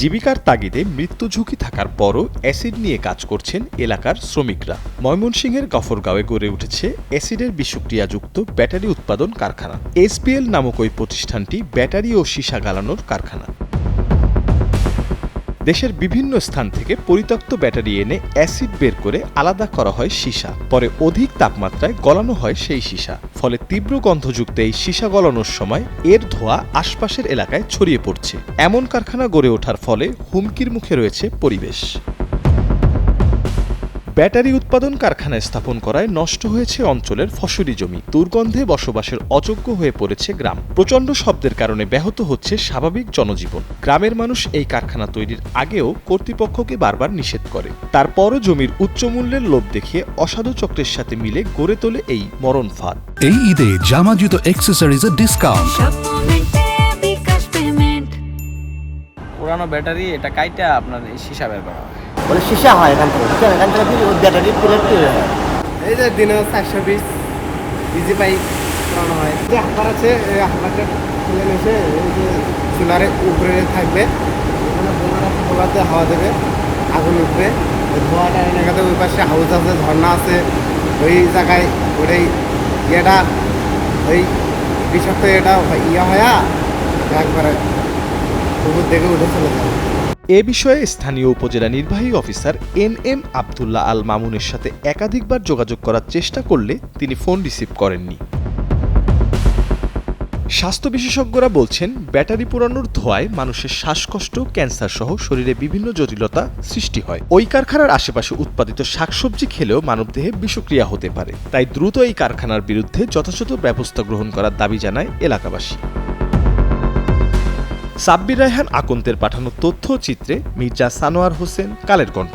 জীবিকার তাগিদে মৃত্যু ঝুঁকি থাকার পরও অ্যাসিড নিয়ে কাজ করছেন এলাকার শ্রমিকরা। ময়মনসিংহের গফরগাঁওয়ে গড়ে উঠেছে অ্যাসিডের বিষক্রিয়াযুক্ত ব্যাটারি উৎপাদন কারখানা। এসপিএল নামক ওই প্রতিষ্ঠানটি ব্যাটারি ও সীসা গালানোর কারখানা। দেশের বিভিন্ন স্থান থেকে পরিত্যক্ত ব্যাটারি এনে অ্যাসিড বের করে আলাদা করা হয় সীসা। পরে অধিক তাপমাত্রায় গলানো হয় সেই সীসা। ফলে তীব্র গন্ধযুক্ত এই সীসা গলানোর সময় এর ধোঁয়া আশপাশের এলাকায় ছড়িয়ে পড়ছে। এমন কারখানা গড়ে ওঠার ফলে হুমকির মুখে রয়েছে পরিবেশ। ব্যাটারি উৎপাদন কারখানা স্থাপন করায় নষ্ট হয়েছে অঞ্চলের ফসলি জমি। দুর্গন্ধে বসবাসের অযোগ্য হয়ে পড়েছে গ্রাম। প্রচণ্ড শব্দের কারণে ব্যাহত হচ্ছে স্বাভাবিক জনজীবন। গ্রামের মানুষ এই কারখানা তৈরির আগেও কর্তৃপক্ষকে বারবার নিষেধ করে। তারপরও জমির উচ্চ মূল্যের লোভ দেখিয়ে অসাধু চক্রের সাথে মিলে গড়ে তোলে এই মরণ ফাঁদ। এই ঈদে জামা জুতো অ্যাক্সেসরিজের ডিসকাউন্ট পুরানো ব্যাটারি এটা কাইটা আপনার এই সীসা বের করা হয়। বলে সীসা হয় এখান থেকে বুঝছেন? এখান থেকে ব্যাটারি তৈরি হয় এই যে দিনে চারশো পিস ইজি পাইপ করানো হয়। যে হাঁপার আছে এই হাঁপারটা খুলে নিয়েছে এই যে চুলারে উপরে থাকবে ওখানে হাওয়া দেবে আগুন উঠবে। ধোঁয়াটা এনে গেছে ওই পাশে হাউস আছে ঝর্ণা আছে ওই জায়গায় ওটাই ইয়েটা ওই বিষাক্ত এটা ইয়ে হয়া একবারে এ বিষয়ে স্থানীয় উপজেলা নির্বাহী officer N M Abdullah Al মামুনের সাথে একাধিকবার যোগাযোগ করার চেষ্টা করলে তিনি ফোন রিসিভ করেননি। স্বাস্থ্য বিশেষজ্ঞরা বলছেন, ব্যাটারি পোড়ানোর ধোঁয়ায় মানুষের শ্বাসকষ্ট, ক্যান্সার সহ শরীরে বিভিন্ন জটিলতা সৃষ্টি হয়। ওই কারখানার আশেপাশে উৎপাদিত শাকসবজি খেলেও মানবদেহে বিষক্রিয়া হতে পারে। তাই দ্রুত এই কারখানার বিরুদ্ধে যথাযথ ব্যবস্থা গ্রহণ করার দাবি জানায় এলাকাবাসী। সাব্বির রায়হান আকন্তের পাঠানো তথ্য চিত্রে মির্জা সানোয়ার হোসেন কালের কণ্ঠ।